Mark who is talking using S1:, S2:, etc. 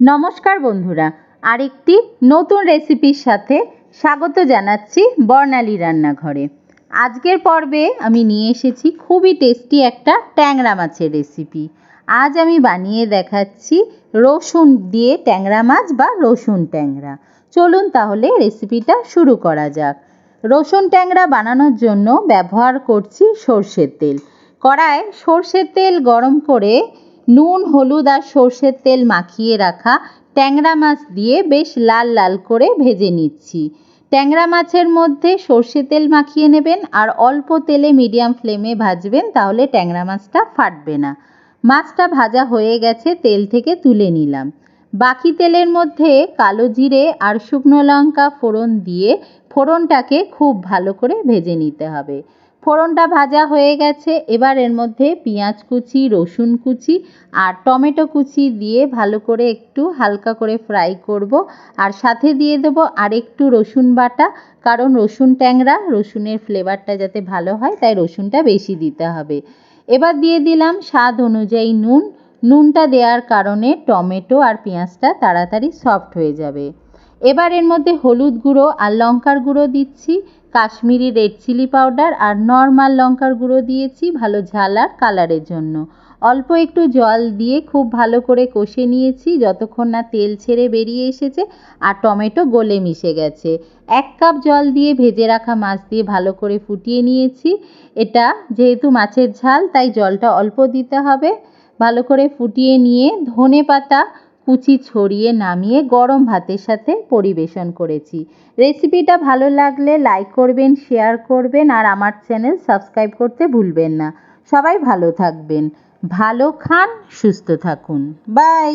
S1: নমস্কার বন্ধুরা, আরেকটি নতুন রেসিপির সাথে স্বাগত জানাচ্ছি বর্ণালী রান্নাঘরে। আজকের পর্বে আমি নিয়ে এসেছি খুবই টেস্টি একটা ট্যাংরা মাছের রেসিপি আজ আমি বানিয়ে দেখাচ্ছি রসুন দিয়ে ট্যাংরা মাছ বা রসুন ট্যাংরা। চলুন তাহলে রেসিপিটা শুরু করা যাক। রসুন ট্যাংরা বানানোর জন্য ব্যবহার করছি সর্ষের তেল। কড়ায় সর্ষের তেল গরম করে নুন, হলুদ আর সর্ষের তেল মাখিয়ে রাখা ট্যাংরা মাছ দিয়ে বেশ লাল লাল করে ভেজে নিচ্ছি। ট্যাংরা মাছের মধ্যে সর্ষে তেল মাখিয়ে নেবেন আর অল্প তেলে মিডিয়াম ফ্লেমে ভাজবেন, তাহলে ট্যাংরা মাছটা ফাটবে না। মাছটা ভাজা হয়ে গেছে, তেল থেকে তুলে নিলাম। বাকি তেলের মধ্যে কালো জিরে আর শুকনো লঙ্কা ফোড়ন দিয়ে ফোড়নটাকে খুব ভালো করে ভেজে নিতে হবে। ফোড়নটা ভাজা হয়ে গেছে। এবার এর মধ্যে পেঁয়াজ কুচি, রসুন কুচি আর টমেটো কুচি দিয়ে ভালো করে একটু হালকা করে ফ্রাই করব। আর সাথে দিয়ে দেবো আর একটু রসুন বাটা, কারণ রসুন ট্যাংরা, রসুনের ফ্লেভারটা যাতে ভালো হয়, তাই রসুনটা বেশি দিতে হবে। এবার দিয়ে দিলাম স্বাদ অনুযায়ী নুন। নুনটা দেওয়ার কারণে টমেটো আর পেঁয়াজটা তাড়াতাড়ি সফট হয়ে যাবে। এবার এর মধ্যে হলুদ গুঁড়ো আর লঙ্কার গুঁড়ো দিচ্ছি, কাশ্মীরি রেড চিলি পাউডার আর নর্মাল লঙ্কার গুঁড়ো দিয়েছি ভালো ঝাল আর কালারের জন্য। অল্প একটু জল দিয়ে খুব ভালো করে কষে নিয়েছি, যতক্ষণ না তেল ছেড়ে বেরিয়ে এসেছে আর টমেটো গলে মিশে গেছে। এক কাপ জল দিয়ে ভেজে রাখা মাছ দিয়ে ভালো করে ফুটিয়ে নিয়েছি। এটা যেহেতু মাছের ঝাল, তাই জলটা অল্প দিতে হবে। ভালো করে ফুটিয়ে নিয়ে ধনে পাতা কুচি ছড়িয়ে নামিয়ে গরম ভাতের সাথে পরিবেশন করেছি। রেসিপিটা ভালো লাগলে লাইক করবেন শেয়ার করবেন আর আমার চ্যানেল সাবস্ক্রাইব করতে ভুলবেন না। সবাই ভালো থাকবেন। ভালো খান, সুস্থ থাকুন। বাই